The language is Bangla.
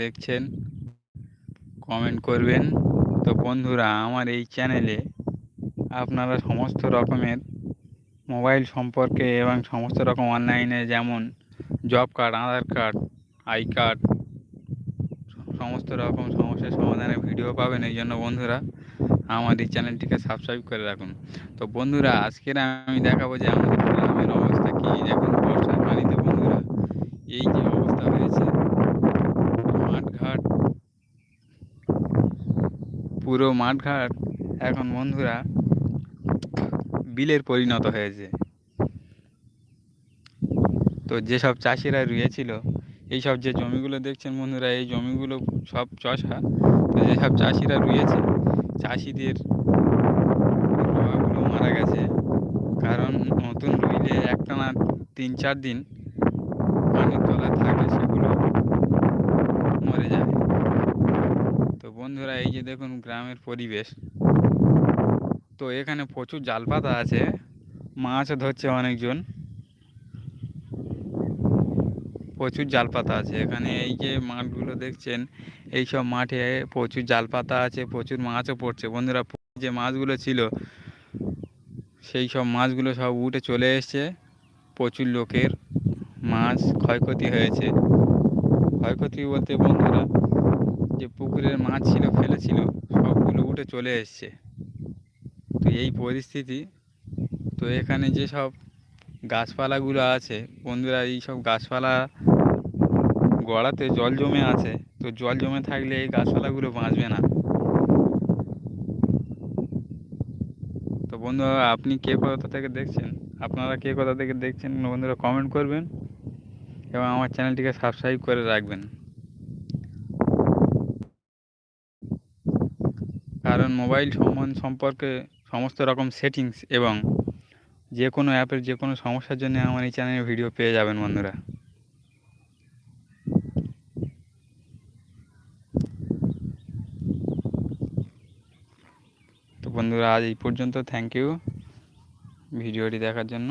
দেখছেন কমেন্ট করবেন। তো বন্ধুরা, আমার এই চ্যানেলে আপনারা সমস্ত রকমের মোবাইল সম্পর্কে এবং সমস্ত রকম অনলাইনে যেমন job card Aadhaar card I card সমস্ত রকম সমস্যার সমাধানের ভিডিও পাবেন। এই জন্য বন্ধুরা, আমার এই চ্যানেলটিকে সাবস্ক্রাইব করে রাখুন। তো বন্ধুরা, আজকের আমি দেখাবো যে আমাদের গ্রামের অবস্থা কী। দেখুন, বর্ষার পানিতে বন্ধুরা, এই যে অবস্থা হয়েছে মাঠঘাট পুরো মাঠঘাট এখন বন্ধুরা বিলের পরিণত হয়েছে। তো যেসব চাষিরা রুয়েছিল, এইসব যে জমিগুলো দেখছেন বন্ধুরা, এই জমিগুলো সব চষা। তো যেসব চাষিরা রুয়েছে, চাষিদের রোয়াগুলো মারা গেছে। কারণ নতুন রুইলে একটানা তিন চার দিন পানির তলায় থাকলে সেগুলো মরে যায় তো বন্ধুরা, এই যে দেখুন গ্রামের পরিবেশ। তো এখানে প্রচুর জাল পাতা আছে মাছও ধরছে অনেকজন। প্রচুর জাল পাতা আছে এখানে, এই যে মাঠগুলো দেখছেন এই সব মাঠে প্রচুর জাল পাতা আছে, প্রচুর মাছও পড়ছে। বন্ধুরা, যে মাছগুলো ছিল, সেই সব মাছগুলো সব উঠে চলে এসছে। প্রচুর লোকের মাছ ক্ষয়ক্ষতি হয়েছে। ক্ষয়ক্ষতি বলতে বন্ধুরা যে পুকুরের মাছ ছিল ফেলেছিল সবগুলো উঠে চলে এসছে। তো এই পরিস্থিতি, তো এখানে যে যেসব গাছপালাগুলো আছে, বন্ধুরা, এই সব গাছপালা গড়াতে জল জমে আছে, তো জল জমে থাকলে এই গাছপালাগুলো বাঁচবে না। তো বন্ধুরা, আপনি কে কোথা থেকে দেখছেন? আপনারা কে কোথা থেকে দেখছেন? বন্ধুরা কমেন্ট করবেন এবং আমার চ্যানেলটিকে সাবস্ক্রাইব করে রাখবেন। কারণ মোবাইল সম্পর্কে সমস্ত রকম সেটিংস এবং যে কোনো অ্যাপের যে কোনো সমস্যার জন্য আমার এই চ্যানেলে ভিডিও পেয়ে যাবেন বন্ধুরা। তো বন্ধুরা, আজ এই পর্যন্ত। থ্যাংক ইউ ভিডিওটি দেখার জন্য।